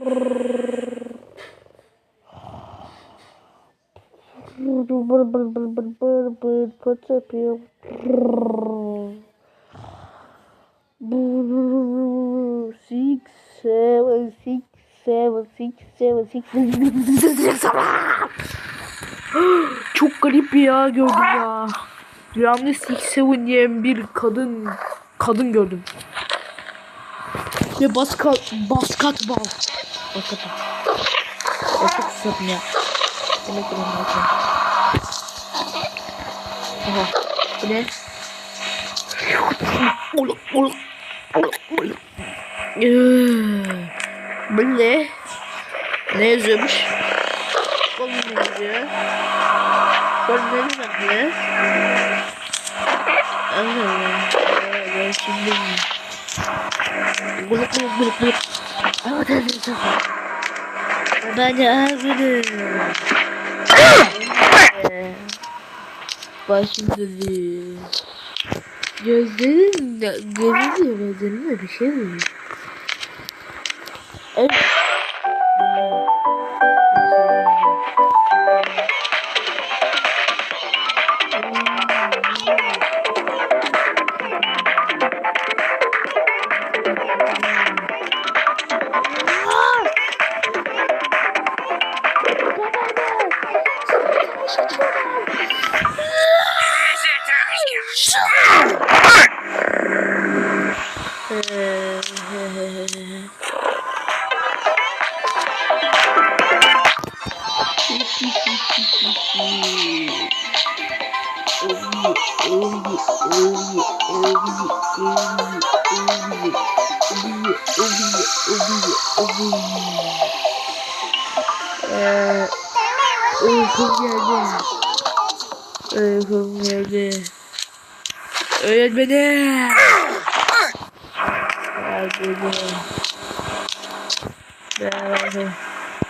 Bır bır bır Six, seven, six, seven, six, seven, six. Çok garip ya gördüm ya. Rüyamda Six Seven diyen bir kadın kadın gördüm. Ve baskat baskat bal. Baskat satın ya. Demek ki ben bakıyorum. Aha. Bu ne? Ee, yazıyormuş? Ya? Allah Allah. Ee, Ben şimdi... Gulup gulup gulup gulup. Ama zaman? Ben de ağrıdım. Başım dönüyor. Gözlerim de görünüyor gözlerime bir şey mi? Eee, uykum geldi. Uykum geldi. Öğretmenim. Öğretmenim. Ben-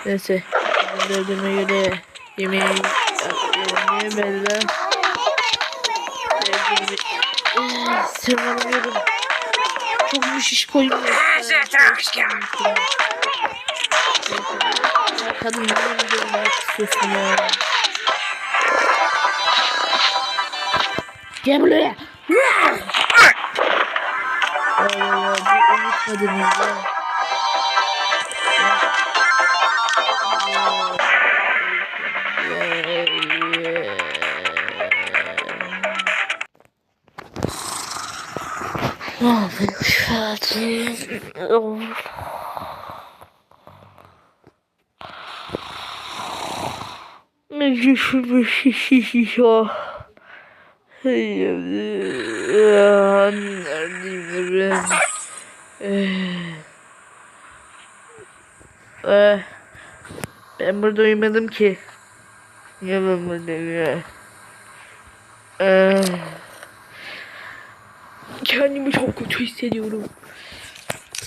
Neyse. Ben de ödeme göre yemeği yemedi lan. Sırlanamıyorum. Çok mu şiş koymuyor. Kadın ne yapmak istiyorsun ya? Gel buraya. Allah Allah bir umut kadını ya. Şahatim. Oh. Ya. Neredeyim ben? Ben burada uyumadım ki. Niye ben buradayım ya? Eh, kendimi çok kötü hissediyorum.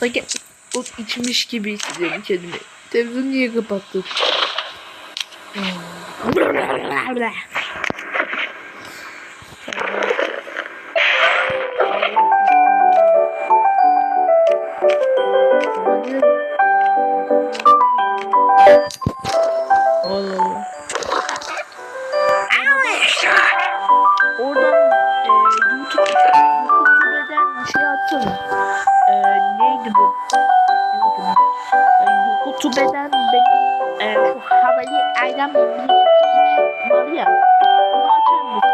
Sanki o içmiş gibi hissediyorum kendimi. Televizyonu niye kapattın? YouTube'dan benim e, şu ayran bir var ya. Onu açar mısın?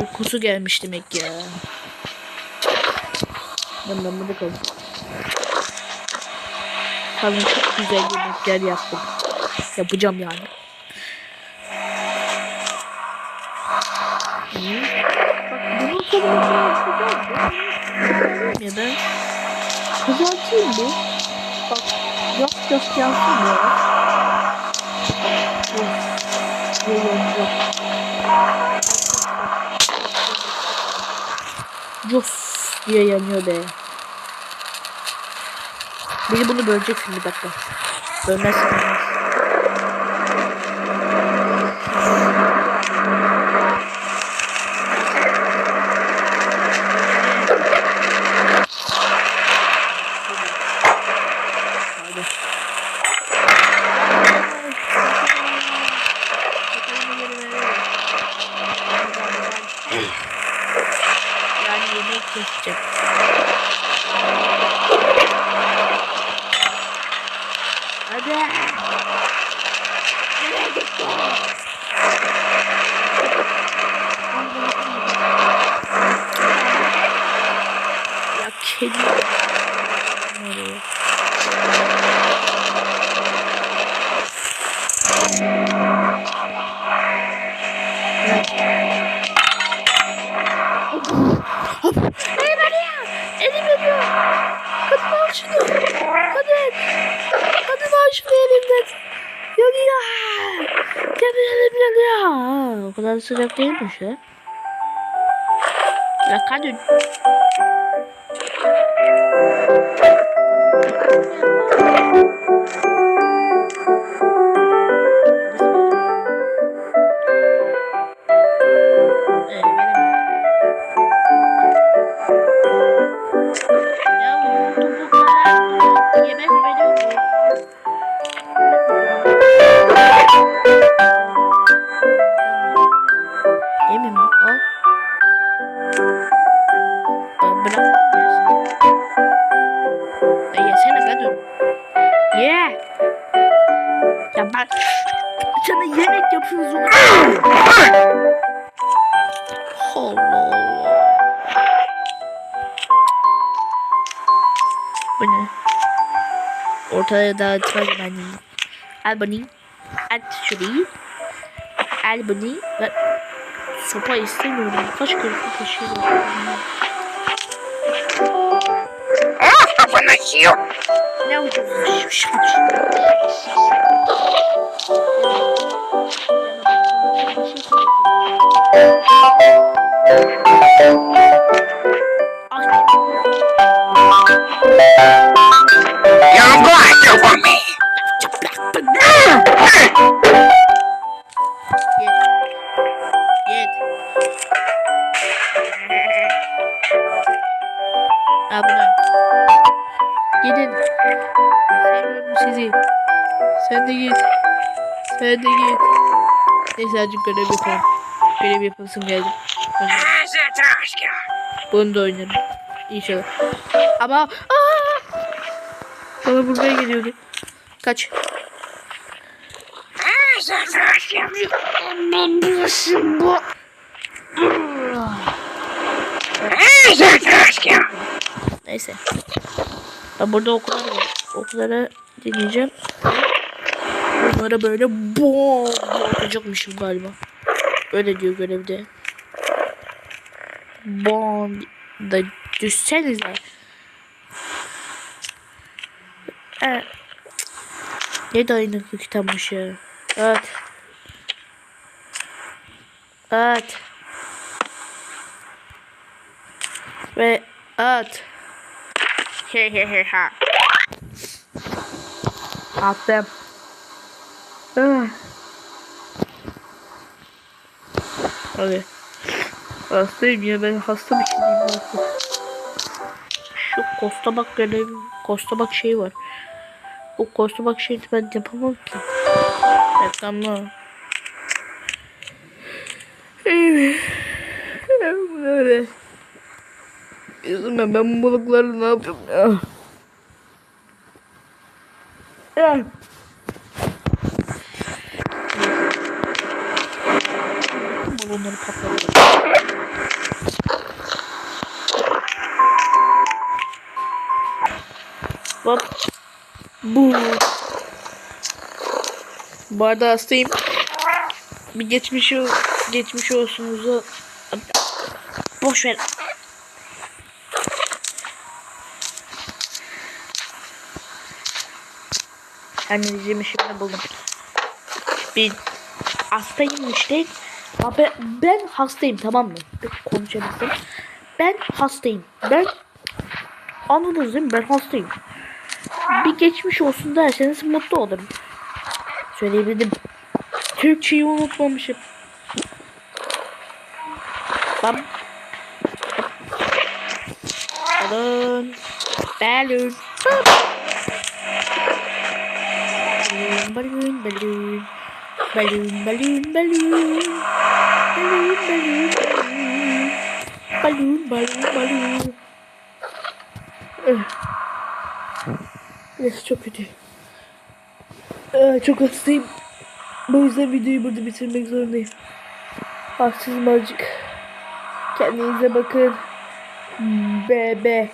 Uykusu gelmiş demek ya. Burada kaldım. Kalın çok güzel yemekler yaptım. Yapacağım yani. Ya da kızartayım mı? Bak yap yap yansın ya. Of. Yok Of diye yanıyor be. Beni bunu böleceksin bir dakika. Bölmezsin. olmaz. Geçeceğim. Hadi. Nereye? Hop. Hey Maria! Elim yanıyor. Kadın al şunu. Kadın. Kadın al şunu elimden. Yanıyor. Kadın elim yanıyor. Aa, O kadar sıcak değilmiş ya. Ya kadın. Ee, Ye. Ya ben sana yemek yapıyoruz. Allah Allah. Bu ne? Ortaya dağıtma beni. Al bunu. At şurayı. Al bunu. Ve sopa istemiyorum. Kaç kere taşıyorum. Bana yiyor. Now we can Gidin. Seviyorum sizi. Sen de git. Sen de git. Neyse azıcık görev yapalım. Görev yapasım geldi. Zatraşka. Bunu da oynarım. İnşallah. Ama aa! Bana vurmaya geliyordu. Kaç. Aman burası bu. Neyse. Ben burada okular var. Okulara deneyeceğim. Bunlara böyle bom atacakmışım galiba. Öyle diyor görevde. Bom da düşsenize. Evet. Ne dayanıklı kitapmış ya. Evet. Evet. Ve evet. He he he ha. Attım. Ah. Hadi. Hastayım ya ben hasta bir şey değilim. Şu kostabak görev, kostabak şey var. O kostabak şeyi ben yapamam ki. Reklamlı. Evet. Böyle. Üzülme ben bu balıklarla ne yapıyorum ya? Ya. Balonları patlattım. Hop. Bu. Bu arada hastayım. Bir geçmiş, geçmiş olsunuzu. Boş ver. Anneciğimi şimdi buldum. Bir hastayım işte. Abi ben hastayım tamam mı? Bir konuşabilsem. Ben hastayım. Ben anladınız değil mi? Ben hastayım. Bir geçmiş olsun derseniz mutlu olurum. Söyleyebildim. Türkçeyi unutmamışım. Ben Balon. Balon. Balon, balon. Balon, balon, balon. Balon, balon, balon. Balon balon balon. Eh. Evet çok kötü. Ee, çok hastayım. Bu yüzden videoyu burada bitirmek zorundayım. Haksızım azıcık. Kendinize bakın. Bebe.